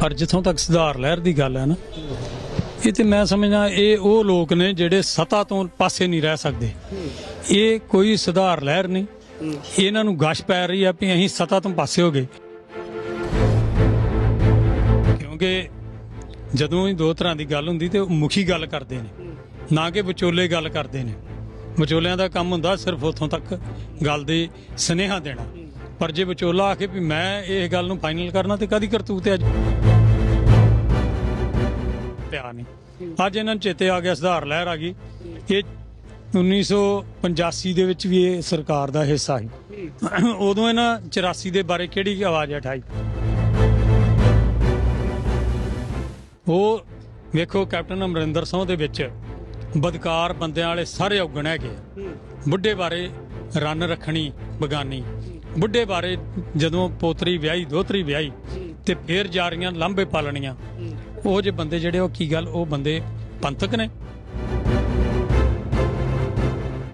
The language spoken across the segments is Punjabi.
ਪਰ ਜਿੱਥੋਂ ਤੱਕ ਸੁਧਾਰ ਲਹਿਰ ਦੀ ਗੱਲ ਹੈ ਨਾ, ਇਹ ਤੇ ਮੈਂ ਸਮਝਦਾ ਇਹ ਉਹ ਲੋਕ ਨੇ ਜਿਹੜੇ ਸਤਾ ਤੋਂ ਪਾਸੇ ਨਹੀਂ ਰਹਿ ਸਕਦੇ। ਇਹ ਕੋਈ ਸੁਧਾਰ ਲਹਿਰ ਨਹੀਂ। ਇਹਨਾਂ ਨੂੰ ਗਸ਼ ਪੈ ਰਹੀ ਆ ਵੀ ਅਸੀਂ ਸਤਾ ਤੋਂ ਪਾਸੇ ਹੋ ਗਏ। ਕਿਉਂਕਿ ਜਦੋਂ ਹੀ ਦੋ ਤਰ੍ਹਾਂ ਦੀ ਗੱਲ ਹੁੰਦੀ ਤੇ ਉਹ ਮੁਖੀ ਗੱਲ ਕਰਦੇ ਨੇ, ਨਾ ਕਿ ਵਿਚੋਲੇ ਗੱਲ ਕਰਦੇ ਨੇ। ਵਿਚੋਲਿਆਂ ਦਾ ਕੰਮ ਹੁੰਦਾ ਸਿਰਫ ਉੱਥੋਂ ਤੱਕ ਗੱਲ ਦੇ ਸਨੇਹਾ ਦੇਣਾ। ਪਰ ਜੇ ਵਿਚੋਲਾ ਆਖੇ ਵੀ ਮੈਂ ਇਹ ਗੱਲ ਨੂੰ ਫਾਈਨਲ ਕਰਨਾ ਤੇ ਕਦੀ ਕਰਤੂਤ ਹੈ ਅੱਜ? ਪਿਆ ਨਹੀਂ। ਅੱਜ ਇਹਨਾਂ ਨੂੰ ਚੇਤੇ ਆ ਗਿਆ, ਸੁਧਾਰ ਲਹਿਰ ਆ ਗਈ। ਇਹ 1985 ਦੇ ਵਿੱਚ ਵੀ ਇਹ ਸਰਕਾਰ ਦਾ ਹਿੱਸਾ ਸੀ। ਉਦੋਂ ਇਹਨਾਂ 84 ਦੇ ਬਾਰੇ ਕਿਹੜੀ ਆਵਾਜ਼ ਉਠਾਈ? ਉਹ ਵੇਖੋ ਕੈਪਟਨ ਅਮਰਿੰਦਰ ਸਿੰਘ ਦੇ ਵਿੱਚ ਬਦਕਾਰ ਬੰਦਿਆਂ ਵਾਲੇ ਸਾਰੇ ਔਗਣ ਹੈਗੇ ਬੁੱਢੇ ਬਾਰੇ ਰਨ ਰੱਖਣੀ, ਬਗਾਨੀ। ਬੁੱਢੇ ਬਾਰੇ ਜਦੋਂ ਪੋਤਰੀ ਵਿਆਹੀ ਦੋਤਰੀ ਵਿਆਹੀ ਤੇ ਫੇਰ ਜਾਰੀਆਂ ਲਾਂਬੇ ਪਾਲਣੀਆਂ ਉਹ ਜੇ ਬੰਦੇ ਜਿਹੜੇ ਉਹ ਕੀ ਗੱਲ ਉਹ ਬੰਦੇ ਪੰਥਕ ਨੇ।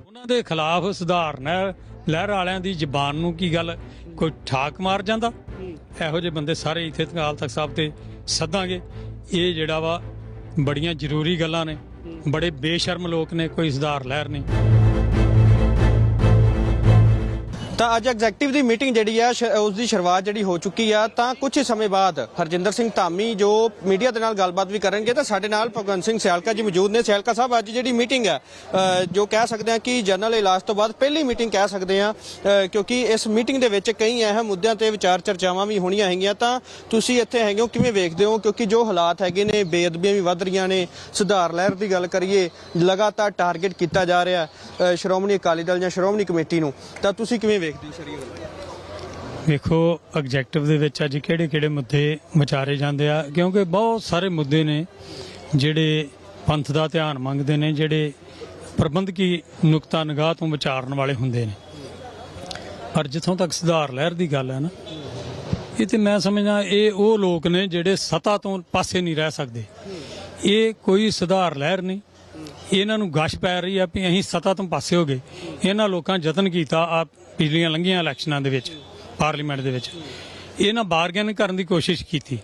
ਉਹਨਾਂ ਦੇ ਖਿਲਾਫ ਸੁਧਾਰਨ ਲਹਿਰ ਵਾਲਿਆਂ ਦੀ ਜ਼ਬਾਨ ਨੂੰ ਕੀ ਗੱਲ ਕੋਈ ਠਾਕ ਮਾਰ ਜਾਂਦਾ? ਇਹੋ ਜਿਹੇ ਬੰਦੇ ਸਾਰੇ ਇੱਥੇ ਅਕਾਲ ਤਖਤ ਸਾਹਿਬ ਤੇ ਸੱਦਾਂਗੇ। ਇਹ ਜਿਹੜਾ ਵਾ ਬੜੀਆਂ ਜ਼ਰੂਰੀ ਗੱਲਾਂ ਨੇ ਬੜੇ ਬੇਸ਼ਰਮ ਲੋਕ ਨੇ ਕੋਈ ਸੁਧਾਰ ਲਹਿਰ ਨਹੀਂ। ਤਾਂ ਅੱਜ ਐਗਜ਼ੈਕਟਿਵ ਦੀ ਮੀਟਿੰਗ ਜਿਹੜੀ ਆ, ਸ਼- ਉਸ ਦੀ ਸ਼ੁਰੂਆਤ ਜਿਹੜੀ ਹੋ ਚੁੱਕੀ ਆ, ਤਾਂ ਕੁਝ ਸਮੇਂ ਬਾਅਦ ਹਰਜਿੰਦਰ ਸਿੰਘ ਧਾਮੀ ਜੋ ਮੀਡੀਆ ਦੇ ਨਾਲ ਗੱਲਬਾਤ ਵੀ ਕਰਨਗੇ, ਤਾਂ ਸਾਡੇ ਨਾਲ ਭਗਵੰਤ ਸਿੰਘ ਸਿਆਲਕਾ ਜੀ ਮੌਜੂਦ ਨੇ। ਸਿਆਲਕਾ ਸਾਹਿਬ, ਅੱਜ ਜਿਹੜੀ ਮੀਟਿੰਗ ਹੈ ਜੋ ਕਹਿ ਸਕਦੇ ਆ ਕਿ ਜਨਰਲ ਇਲਾਜ ਤੋਂ ਬਾਅਦ ਪਹਿਲੀ ਮੀਟਿੰਗ ਕਹਿ ਸਕਦੇ ਆ ਕਿਉਂਕਿ ਇਸ ਮੀਟਿੰਗ ਦੇ ਵਿੱਚ ਕਈ ਅਹਿਮ ਮੁੱਦਿਆਂ ਤੇ ਵਿਚਾਰ ਚਰਚਾਵਾਂ ਵੀ ਹੋਣੀਆਂ ਹੈਗੀਆਂ, ਤਾਂ ਤੁਸੀਂ ਇੱਥੇ ਹੈਗੇ ਹੋ, ਕਿਵੇਂ ਵੇਖਦੇ ਹੋ? ਕਿਉਂਕਿ ਜੋ ਹਾਲਾਤ ਹੈਗੇ ਨੇ, ਬੇਅਦਬੀਆਂ ਵੀ ਵੱਧ ਰਹੀਆਂ ਨੇ। ਸੁਧਾਰ ਲਹਿਰ ਦੀ ਗੱਲ ਕਰੀਏ, ਲਗਾਤਾਰ ਟਾਰਗੇਟ ਕੀਤਾ ਜਾ ਰਿਹਾ ਸ਼੍ਰੋਮਣੀ ਅਕਾਲੀ ਦਲ ਜਾਂ ਸ਼੍ਰੋਮਣੀ ਕਮੇਟੀ ਨੂੰ। ਤਾਂ ਤੁਸੀਂ ਕਿਵੇਂ ਵੇਖਦੇ ਹੋ ਸਾਰੀ ਗੱਲ? ਵੇਖੋ ਆਬਜੈਕਟਿਵ ਦੇ ਵਿੱਚ ਅੱਜ ਕਿਹੜੇ-ਕਿਹੜੇ ਮੁੱਦੇ ਵਿਚਾਰੇ ਜਾਂਦੇ ਆ, ਕਿਉਂਕਿ ਬਹੁਤ ਸਾਰੇ ਮੁੱਦੇ ਨੇ ਜਿਹੜੇ ਪੰਥ ਦਾ ਧਿਆਨ ਮੰਗਦੇ ਨੇ, ਜਿਹੜੇ ਪ੍ਰਬੰਧਕੀ ਨੁਕਤਾ ਨਿਗਾਹ ਤੋਂ ਵਿਚਾਰਨ ਵਾਲੇ ਹੁੰਦੇ ਨੇ। ਪਰ ਜਿੱਥੋਂ ਤੱਕ ਸੁਧਾਰ ਲਹਿਰ ਦੀ ਗੱਲ ਹੈ ਨਾ, ਇਹ ਤੇ ਮੈਂ ਸਮਝਦਾ, ਇਹ ਉਹ ਲੋਕ ਨੇ ਜਿਹੜੇ ਸਤਾ ਤੋਂ ਪਾਸੇ ਨਹੀਂ ਰਹਿ ਸਕਦੇ। ਇਹ ਕੋਈ ਸੁਧਾਰ ਲਹਿਰ ਨਹੀਂ ਇਹਨਾਂ ਨੂੰ ਗਸ਼ ਪੈ ਰਹੀ ਆ ਵੀ ਅਸੀਂ ਸਤਾ ਤੋਂ ਪਾਸੇ ਹੋ ਗਏ। ਇਹਨਾਂ ਲੋਕਾਂ ਯਤਨ ਕੀਤਾ ਆ ਪਿਛਲੀਆਂ ਲੰਘੀਆਂ ਇਲੈਕਸ਼ਨਾਂ ਦੇ ਵਿੱਚ, ਪਾਰਲੀਮੈਂਟ ਦੇ ਵਿੱਚ। ਇਹਨਾਂ ਬਾਰਗੇਨ ਕਰਨ ਦੀ ਕੋਸ਼ਿਸ਼ ਕੀਤੀ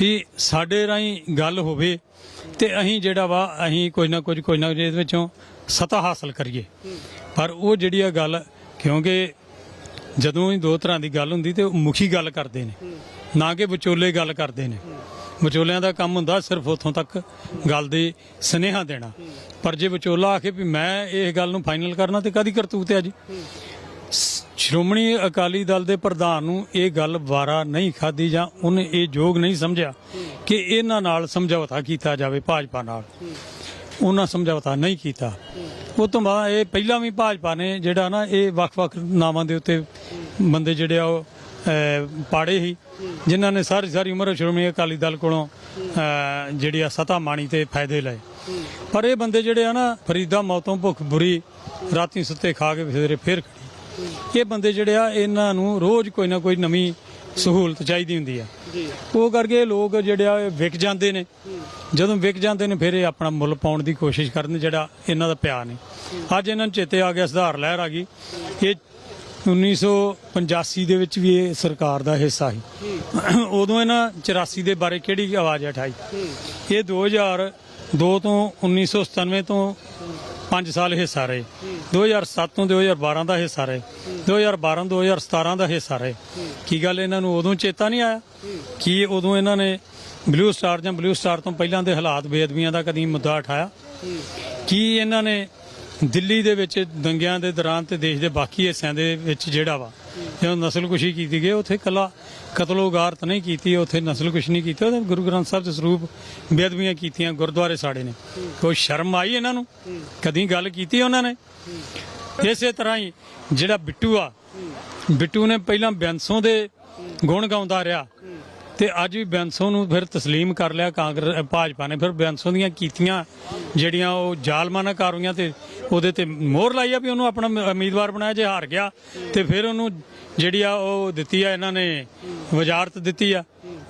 ਵੀ ਸਾਡੇ ਰਾਹੀਂ ਗੱਲ ਹੋਵੇ ਤੇ ਅਸੀਂ ਜਿਹੜਾ ਵਾ ਅਸੀਂ ਕੁਝ ਨਾ ਕੁਝ ਕੁਝ ਨਾ ਕੁਝ ਇਹਦੇ ਵਿੱਚੋਂ ਸਤਾ ਹਾਸਲ ਕਰੀਏ। ਪਰ ਉਹ ਜਿਹੜੀ ਆ ਗੱਲ, ਕਿਉਂਕਿ ਜਦੋਂ ਹੀ ਦੋ ਤਰ੍ਹਾਂ ਦੀ ਗੱਲ ਹੁੰਦੀ ਤੇ ਉਹ ਮੁਖੀ ਗੱਲ ਕਰਦੇ ਨੇ, ਨਾ ਕਿ ਵਿਚੋਲੇ ਗੱਲ ਕਰਦੇ ਨੇ। ਵਿਚੋਲਿਆਂ ਦਾ ਕੰਮ ਹੁੰਦਾ ਸਿਰਫ ਉੱਥੋਂ ਤੱਕ ਗੱਲ ਦੇ ਸਨੇਹਾ ਦੇਣਾ। ਪਰ ਜੇ ਵਿਚੋਲਾ ਆਖੇ ਵੀ ਮੈਂ ਇਹ ਗੱਲ ਨੂੰ ਫਾਈਨਲ ਕਰਨਾ ਤੇ ਕਦੀ ਕਰਤੂਤ ਹੈ ਜੀ ਸ਼੍ਰੋਮਣੀ ਅਕਾਲੀ ਦਲ ਦੇ ਪ੍ਰਧਾਨ ਨੂੰ ਇਹ ਗੱਲ ਵਾਰਾ ਨਹੀਂ ਖਾਦੀ ਜਾਂ ਉਹਨੇ ਇਹ ਯੋਗ ਨਹੀਂ ਸਮਝਿਆ ਕਿ ਇਹਨਾਂ ਨਾਲ ਸਮਝੌਤਾ ਕੀਤਾ ਜਾਵੇ ਭਾਜਪਾ ਨਾਲ। ਉਹਨਾਂ ਸਮਝੌਤਾ ਨਹੀਂ ਕੀਤਾ। ਉਹ ਤੋਂ ਬਾਅਦ ਇਹ ਪਹਿਲਾਂ ਵੀ ਭਾਜਪਾ ਨੇ ਜਿਹੜਾ ਨਾ ਇਹ ਵੱਖ-ਵੱਖ ਨਾਵਾਂ ਦੇ ਉੱਤੇ ਬੰਦੇ ਜਿਹੜੇ ਆ ਉਹ ਪਾੜੇ ਸੀ ਜਿਨ੍ਹਾਂ ਨੇ ਸਾਰੀ ਸਾਰੀ ਉਮਰ ਸ਼੍ਰੋਮਣੀ ਅਕਾਲੀ ਦਲ ਕੋਲੋਂ ਜਿਹੜੀ ਆ ਸਤਾ ਮਾਣੀ ਤੇ ਫਾਇਦੇ ਲਏ। ਪਰ ਇਹ ਬੰਦੇ ਜਿਹੜੇ ਆ ਨਾ ਫਰੀਦਾ ਮੌਤੋਂ ਭੁੱਖ ਬੁਰੀ ਰਾਤੀ ਸੁੱਤੇ ਖਾ ਕੇ ਸਵੇਰੇ ਫੇਰ ਖੜੀ। ਇਹ ਬੰਦੇ ਜਿਹੜੇ ਆ ਇਹਨਾਂ ਨੂੰ ਰੋਜ਼ ਕੋਈ ਨਾ ਕੋਈ ਨਵੀਂ ਸਹੂਲਤ ਚਾਹੀਦੀ ਹੁੰਦੀ ਆ। ਉਹ ਕਰਕੇ ਲੋਕ ਜਿਹੜੇ ਆ ਵਿਕ ਜਾਂਦੇ ਨੇ। ਜਦੋਂ ਵਿਕ ਜਾਂਦੇ ਨੇ ਫਿਰ ਇਹ ਆਪਣਾ ਮੁੱਲ ਪਾਉਣ ਦੀ ਕੋਸ਼ਿਸ਼ ਕਰਨ ਜਿਹੜਾ ਇਹਨਾਂ ਦਾ ਪਿਆ ਨਹੀਂ। ਅੱਜ ਇਹਨਾਂ ਨੂੰ ਚੇਤੇ ਆ ਗਿਆ ਸੁਧਾਰ ਲਹਿਰ ਆ ਗਈ। ਇਹ 1985 ਦੇ ਵਿੱਚ ਵੀ ਇਹ ਸਰਕਾਰ ਦਾ ਹਿੱਸਾ ਸੀ। ਉਦੋਂ ਇਹਨਾਂ 84 ਦੇ ਬਾਰੇ ਕਿਹੜੀ ਆਵਾਜ਼ ਉਠਾਈ? ਇਹ 2002 ਤੋਂ 1997 ਤੋਂ 5 ਸਾਲ ਹਿੱਸਾ ਰਹੇ। 2007 ਤੋਂ 2012 ਦਾ ਹਿੱਸਾ ਰਹੇ। 2012 2017 ਦਾ ਹਿੱਸਾ ਰਹੇ। ਕੀ ਗੱਲ ਇਹਨਾਂ ਨੂੰ ਉਦੋਂ ਚੇਤਾ ਨਹੀਂ ਆਇਆ? ਕੀ ਉਦੋਂ ਇਹਨਾਂ ਨੇ ਬਲੂ ਸਟਾਰ ਜਾਂ ਬਲੂ ਸਟਾਰ ਤੋਂ ਪਹਿਲਾਂ ਦੇ ਹਾਲਾਤ ਬੇਅਦਬੀਆਂ ਦਾ ਕਦੀ ਮੁੱਦਾ ਉਠਾਇਆ? ਕੀ ਇਹਨਾਂ ਨੇ ਦਿੱਲੀ ਦੇ ਵਿੱਚ ਦੰਗਿਆਂ ਦੇ ਦੌਰਾਨ ਤੇ ਦੇਸ਼ ਦੇ ਬਾਕੀ ਹਿੱਸਿਆਂ ਦੇ ਵਿੱਚ ਜਿਹੜਾ ਵਾ, ਜਦੋਂ ਨਸਲਕੁਸ਼ੀ ਕੀਤੀ ਗਈ, ਉੱਥੇ ਕੱਲਾ ਕਤਲੋਗਾਰਤ ਨਹੀਂ ਕੀਤੀ, ਉੱਥੇ ਨਸਲਕੁਸ਼ੀ ਨਹੀਂ ਕੀਤੀ, ਉਹਦੇ ਗੁਰੂ ਗ੍ਰੰਥ ਸਾਹਿਬ ਦੇ ਸਰੂਪ ਬੇਅਦਬੀਆਂ ਕੀਤੀਆਂ, ਗੁਰਦੁਆਰੇ ਸਾੜੇ ਨੇ। ਕੋਈ ਸ਼ਰਮ ਆਈ ਇਹਨਾਂ ਨੂੰ? ਕਦੀ ਗੱਲ ਕੀਤੀ ਉਹਨਾਂ ਨੇ? ਇਸੇ ਤਰ੍ਹਾਂ ਹੀ ਜਿਹੜਾ ਬਿੱਟੂ ਆ, ਬਿੱਟੂ ਨੇ ਪਹਿਲਾਂ ਬੈਂਸੋਂ ਦੇ ਗੁਣ ਗਾਉਂਦਾ ਰਿਹਾ ਤੇ ਅੱਜ ਵੀ ਬੈਂਸੋਂ ਨੂੰ ਫਿਰ ਤਸਲੀਮ ਕਰ ਲਿਆ, ਕਾਂਗਰਸ, ਭਾਜਪਾ ਨੇ ਫਿਰ ਬੈਂਸੋਂ ਦੀਆਂ ਕੀਤੀਆਂ ਜਿਹੜੀਆਂ ਉਹ ਜ਼ਾਲਮਾਨਾ ਕਾਰਵਾਈਆਂ ਤੇ ਉਹਦੇ ਤੇ ਮੋਹਰ ਲਾਈ ਆ ਵੀ ਉਹਨੂੰ ਆਪਣਾ ਉਮੀਦਵਾਰ ਬਣਾਇਆ ਜੇ ਹਾਰ ਗਿਆ ਤੇ ਫਿਰ ਉਹਨੂੰ ਜਿਹੜੀ ਆ ਉਹ ਦਿੱਤੀ ਆ, ਇਹਨਾਂ ਨੇ ਵਜ਼ਾਰਤ ਦਿੱਤੀ ਆ।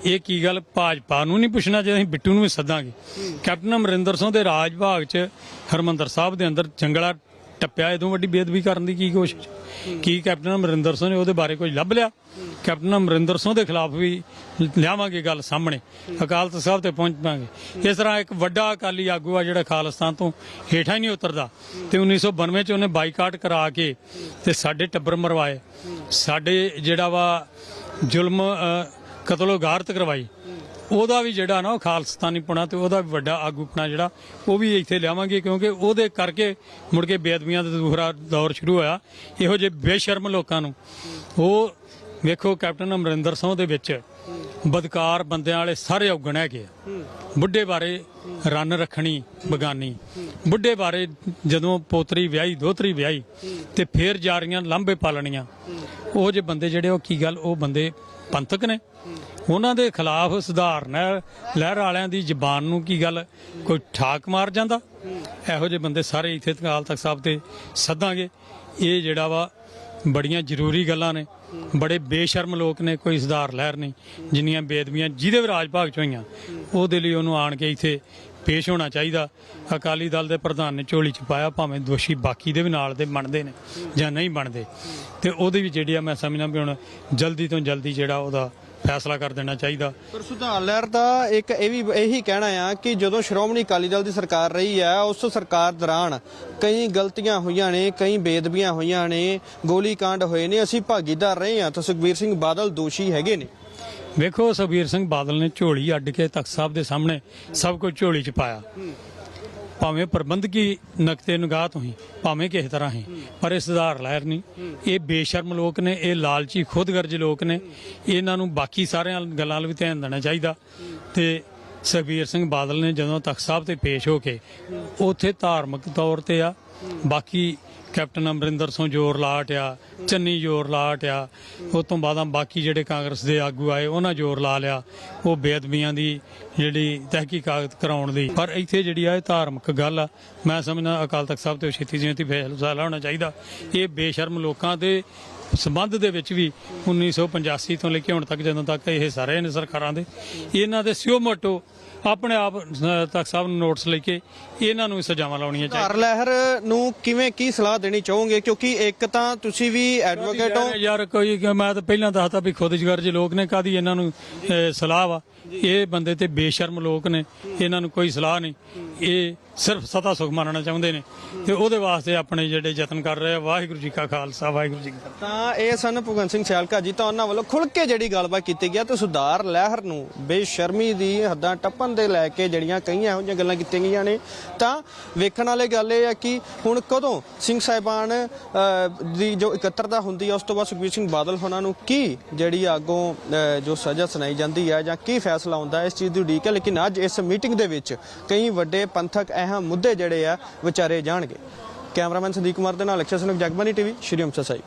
ਇਹ ਕੀ ਗੱਲ, ਭਾਜਪਾ ਨੂੰ ਨਹੀਂ ਪੁੱਛਣਾ ਜੇ ਅਸੀਂ ਬਿੱਟੂ ਨੂੰ ਵੀ ਸੱਦਾਂਗੇ। ਕੈਪਟਨ ਅਮਰਿੰਦਰ ਸਿੰਘ ਦੇ ਰਾਜ ਭਾਗ ਚ ਹਰਮੰਦਰ ਸਾਹਿਬ ਦੇ ਅੰਦਰ ਜੰਗਲਾ ਟੱਪਿਆ ਇਦੋਂ ਵੱਡੀ ਬੇਅਦਬੀ ਕਰਨ ਦੀ ਕੀ ਕੋਸ਼ਿਸ਼? ਕੀ ਕੈਪਟਨ ਅਮਰਿੰਦਰ ਸਿੰਘ ਨੇ ਉਹਦੇ ਬਾਰੇ ਕੁਝ ਲੱਭ ਲਿਆ? ਕੈਪਟਨ ਅਮਰਿੰਦਰ ਸਿੰਘ ਦੇ ਖਿਲਾਫ ਵੀ ਲਿਆਵਾਂਗੇ ਗੱਲ ਸਾਹਮਣੇ ਅਕਾਲ ਤਖਤ ਸਾਹਿਬ ਤੇ ਪਹੁੰਚਾਂਗੇ ਇਸ ਤਰ੍ਹਾਂ ਇੱਕ ਵੱਡਾ ਅਕਾਲੀ ਆਗੂ ਆ ਜਿਹੜਾ ਖਾਲਿਸਤਾਨ ਤੋਂ ਹੇਠਾਂ ਹੀ ਨਹੀਂ ਉਤਰਦਾ। ਤੇ 1992 ਚ ਉਹਨੇ ਬਾਈਕਾਟ ਕਰਾ ਕੇ ਤੇ ਸਾਡੇ ਟੱਬਰ ਮਰਵਾਏ। ਸਾਡੇ ਜਿਹੜਾ ਵਾ ਜ਼ੁਲਮ ਅ, ਕਤਲੋ ਗਾਰਤ ਕਰਵਾਈ। ਉਹਦਾ ਵੀ ਜਿਹੜਾ ਨਾ ਉਹ ਖਾਲਸਤਾਨੀ ਪੁਣਾ ਤੇ ਉਹਦਾ ਵੀ ਵੱਡਾ ਆਗੂਪਣਾ ਜਿਹੜਾ, ਉਹ ਵੀ ਇੱਥੇ ਲਿਆਵਾਂਗੇ ਕਿਉਂਕਿ ਉਹਦੇ ਕਰਕੇ ਮੁੜ ਕੇ ਬੇਅਦਬੀਆਂ ਦਾ ਦੂਸਰਾ ਦੌਰ ਸ਼ੁਰੂ ਹੋਇਆ। ਇਹੋ ਜਿਹੇ ਬੇਸ਼ਰਮ ਲੋਕਾਂ ਨੂੰ ਉਹ ਵੇਖੋ ਕੈਪਟਨ ਅਮਰਿੰਦਰ ਸਿੰਘ ਦੇ ਵਿੱਚ ਬਦਕਾਰ ਬੰਦਿਆਂ ਵਾਲੇ ਸਾਰੇ ਔਗਣ ਹੈਗੇ ਆ। ਬੁੱਢੇ ਬਾਰੇ ਰੰਨ ਰੱਖਣੀ, ਬਗਾਨੀ। ਬੁੱਢੇ ਬਾਰੇ ਜਦੋਂ ਪੋਤਰੀ ਵਿਆਹੀ ਦੋਤਰੀ ਵਿਆਹੀ ਤੇ ਫੇਰ ਜਾਰੀਆਂ ਲਾਂਬੇ ਪਾਲਣੀਆਂ ਉਹ ਜੇ ਬੰਦੇ ਜਿਹੜੇ, ਉਹ ਕੀ ਗੱਲ, ਉਹ ਬੰਦੇ ਪੰਥਕ ਨੇ। ਉਹਨਾਂ ਦੇ ਖਿਲਾਫ ਸੁਧਾਰਨ ਲਹਿਰ ਵਾਲਿਆਂ ਦੀ ਜ਼ਬਾਨ ਨੂੰ ਕੀ ਗੱਲ? ਕੋਈ ਠਾਕ ਮਾਰ ਜਾਂਦਾ? ਇਹੋ ਜਿਹੇ ਬੰਦੇ ਸਾਰੇ ਇੱਥੇ ਅਕਾਲ ਤਖਤ ਸਾਹਿਬ ਤੇ ਸੱਦਾਂਗੇ। ਇਹ ਜਿਹੜਾ ਵਾ, ਬੜੀਆਂ ਜ਼ਰੂਰੀ ਗੱਲਾਂ ਨੇ। ਬੜੇ ਬੇਸ਼ਰਮ ਲੋਕ ਨੇ, ਕੋਈ ਸੁਧਾਰ ਲਹਿਰ ਨਹੀਂ। ਜਿੰਨੀਆਂ ਬੇਦਬੀਆਂ ਜਿਹਦੇ ਵੀ ਰਾਜ ਭਾਗ ਚ ਹੋਈਆਂ, ਉਹਦੇ ਲਈ ਉਹਨੂੰ ਆਣ ਕੇ ਇੱਥੇ ਪੇਸ਼ ਹੋਣਾ ਚਾਹੀਦਾ। ਅਕਾਲੀ ਦਲ ਦੇ ਪ੍ਰਧਾਨ ਨੇ ਝੋਲੀ ਚ ਪਾਇਆ, ਭਾਵੇਂ ਦੋਸ਼ੀ ਬਾਕੀ ਦੇ ਵੀ ਨਾਲ ਦੇ ਬਣਦੇ ਨੇ ਜਾਂ ਨਹੀਂ ਬਣਦੇ। ਤੇ ਉਹਦੇ ਵੀ ਜਿਹੜੀ ਆ ਮੈਂ ਸਮਝਣਾ ਵੀ ਹੁਣ ਜਲਦੀ ਤੋਂ ਜਲਦੀ ਜਿਹੜਾ ਉਹਦਾ ਫੈਸਲਾ ਕਰ ਦੇਣਾ ਚਾਹੀਦਾ। ਪਰ ਸੁਧਾਰ ਲਹਿਰ ਦਾ ਇੱਕ ਇਹ ਵੀ ਇਹੀ ਕਹਿਣਾ ਆ ਕਿ ਜਦੋਂ ਸ਼੍ਰੋਮਣੀ ਅਕਾਲੀ ਦਲ ਦੀ ਸਰਕਾਰ ਰਹੀ ਹੈ ਉਸ ਸਰਕਾਰ ਦੌਰਾਨ ਕਈ ਗਲਤੀਆਂ ਹੋਈਆਂ ਨੇ ਕਈ ਬੇਦਬੀਆਂ ਹੋਈਆਂ ਨੇ ਗੋਲੀकांड ਹੋਏ ਨੇ ਅਸੀਂ ਭਾਗੀਦਾਰ ਰਹੇ ਹਾਂ ਤਾਂ ਸੁਖਬੀਰ ਸਿੰਘ ਬਾਦਲ ਦੋਸ਼ੀ ਹੈਗੇ ਨੇ। ਵੇਖੋ ਸੁਖਬੀਰ ਸਿੰਘ ਬਾਦਲ ਨੇ ਝੋਲੀ ਅੱਡ ਕੇ ਤਖਤ ਸਾਹਿਬ ਦੇ ਸਾਹਮਣੇ ਸਭ ਕੁਝ ਝੋਲੀ 'ਚ ਪਾਇਆ। ਭਾਵੇਂ ਪ੍ਰਬੰਧਕੀ ਨਕਤੇ ਨਿਗਾਹ ਤੋਂ ਹੀ, ਭਾਵੇਂ ਕਿਸੇ ਤਰ੍ਹਾਂ ਹੀ, ਪਰ ਇਹ ਸੁਧਾਰ ਲਹਿਰ ਨਹੀਂ। ਇਹ ਬੇਸ਼ਰਮ ਲੋਕ ਨੇ, ਇਹ ਲਾਲਚੀ, ਖੁਦਗਰਜ ਲੋਕ ਨੇ। ਇਹਨਾਂ ਨੂੰ ਬਾਕੀ ਸਾਰਿਆਂ ਗੱਲਾਂ ਵੱਲ ਵੀ ਧਿਆਨ ਦੇਣਾ ਚਾਹੀਦਾ। ਤੇ ਸੁਖਬੀਰ ਸਿੰਘ ਬਾਦਲ ਨੇ ਜਦੋਂ ਤਖਤ ਸਾਹਿਬ ਤੇ ਪੇਸ਼ ਹੋ ਕੇ, ਉੱਥੇ ਧਾਰਮਿਕ ਤੌਰ ਤੇ ਆ। ਬਾਕੀ ਕੈਪਟਨ ਅਮਰਿੰਦਰ ਸਿੰਘ ਜ਼ੋਰ ਲਾ ਹਟਿਆ ਚੰਨੀ ਜ਼ੋਰ ਲਾ ਹਟਿਆ ਉਸ ਤੋਂ ਬਾਅਦ ਬਾਕੀ ਜਿਹੜੇ ਕਾਂਗਰਸ ਦੇ ਆਗੂ ਆਏ, ਉਹਨਾਂ ਜ਼ੋਰ ਲਾ ਲਿਆ। ਉਹ ਬੇਅਦਬੀਆਂ ਦੀ ਜਿਹੜੀ ਤਹਿਕੀਕਾਤ ਕਰਾਉਣ ਦੀ। ਪਰ ਇੱਥੇ ਜਿਹੜੀ ਆ ਇਹ ਧਾਰਮਿਕ ਗੱਲ ਆ, ਮੈਂ ਸਮਝਦਾ ਅਕਾਲ ਤਖਤ ਸਾਹਿਬ ਤੇ ਛੇਤੀ ਤੋਂ ਛੇਤੀ ਫੈਸਲਾ ਹੋਣਾ ਚਾਹੀਦਾ। ਇਹ ਬੇਸ਼ਰਮ ਲੋਕਾਂ ਦੇ ਸੰਬੰਧ ਦੇ ਵਿੱਚ ਵੀ 1985 ਤੋਂ ਲੈ ਕੇ ਹੁਣ ਤੱਕ ਜਦੋਂ ਤੱਕ ਇਹ ਸਾਰੇ ਨੇ ਸਰਕਾਰਾਂ ਦੇ ਇਹਨਾਂ ਦੇ ਸਿਓ ਮੋਟੋ ਆਪਣੇ ਆਪ ਤਖਤ ਸਾਹਿਬ ਨੂੰ ਨੋਟਿਸ ਲੈ ਕੇ ਇਹਨਾਂ ਨੂੰ ਸਜ਼ਾਵਾਂ ਲਾਉਣੀਆਂ ਚਾਹੀਦੀਆਂ। ਸੁਧਾਰ ਲਹਿਰ ਨੂੰ ਕਿਵੇਂ ਕੀ ਸਲਾਹ ਦੇਣੀ ਚਾਹੋਗੇ? ਕਿਉਂਕਿ ਇੱਕ ਤਾਂ ਤੁਸੀਂ ਵੀ ਐਡਵੋਕੇਟ ਹੋ। ਯਾਰ- ਕੋਈ ਮੈਂ ਤਾਂ ਪਹਿਲਾਂ ਦੱਸਤਾ ਵੀ ਖੁਦਗਰਜ ਲੋਕ ਨੇ ਕਾਦੀ ਇਹਨਾਂ ਨੂੰ ਸਲਾਹ ਵਾ। ਇਹ ਬੰਦੇ ਤੇ ਬੇਸ਼ਰਮ ਲੋਕ ਨੇ ਇਹਨਾਂ ਨੂੰ ਕੋਈ ਸਲਾਹ ਨਹੀਂ। ਇਹ ਸਿਰਫ ਸਤਾ ਸੁਖ ਮੰਨਣਾ ਚਾਹੁੰਦੇ ਨੇ ਤੇ ਉਹਦੇ ਵਾਸਤੇ ਆਪਣੇ ਜਿਹੜੇ ਯਤਨ ਕਰ ਰਹੇ ਆ ਵਾਹਿਗੁਰੂ ਜੀ ਕਾ ਖਾਲਸਾ ਵਾਹਿਗੁਰੂ ਜੀ ਕੀ ਫਤਿਹ। ਤਾਂ ਇਹ ਸਨ ਭਗਵੰਤ ਸਿੰਘ ਸਿਆਲਕਾ ਜੀ ਤਾਂ ਉਹਨਾਂ ਵੱਲੋਂ ਖੁੱਲ ਕੇ ਜਿਹੜੀ ਗੱਲਬਾਤ ਕੀਤੀ ਗਿਆ ਤੇ ਸੁਧਾਰ ਲਹਿਰ ਨੂੰ ਬੇਸ਼ਰਮੀ ਦੀ ਹੱਦਾਂ ਟੱਪਣ ਦੇ ਲੈ ਕੇ ਜਿਹੜੀਆਂ ਕਈਆਂ ਇਹੋ ਜਿਹੀਆਂ ਗੱਲਾਂ ਕੀਤੀਆਂ ਗਈਆਂ ਨੇ। ਤਾਂ ਵੇਖਣ ਵਾਲੀ ਗੱਲ ਇਹ ਹੈ ਕਿ ਹੁਣ ਕਦੋਂ ਸਿੰਘ ਸਾਹਿਬਾਨ ਅਹ, ਦੀ ਜੋ ਇਕੱਤਰਤਾ ਹੁੰਦੀ ਹੈ ਉਸ ਤੋਂ ਬਾਅਦ ਸੁਖਬੀਰ ਸਿੰਘ ਬਾਦਲ ਹੋਣਾ ਨੂੰ ਕੀ ਜਿਹੜੀ ਆ ਅੱਗੋਂ ਅਹ, ਜੋ ਸਜ਼ਾ ਸੁਣਾਈ ਜਾਂਦੀ ਹੈ ਜਾਂ ਕੀ ਫੈਸਲਾ ਹੁੰਦਾ ਹੈ ਇਸ ਚੀਜ਼ ਦੀ ਉਡੀਕ ਹੈ ਲੇਕਿਨ ਅੱਜ ਇਸ ਮੀਟਿੰਗ ਦੇ ਵਿੱਚ ਕਈ ਵੱਡੇ ਪੰਥਕ ਅਹਿਮ ਮੁੱਦੇ ਜਿਹੜੇ ਆ, ਵਿਚਾਰੇ ਜਾਣਗੇ। ਕੈਮਰਾਮੈਨ ਸੰਦੀਪ ਕੁਮਾਰ ਦੇ ਨਾਲ ਅਕਸ਼ਰ ਸਿੰਘ ਜਗਬਾਨੀ ਟੀਵੀ, ਸ਼੍ਰੀ ਅੰਮ੍ਰਿਤਸਰ ਸਾਹਿਬ।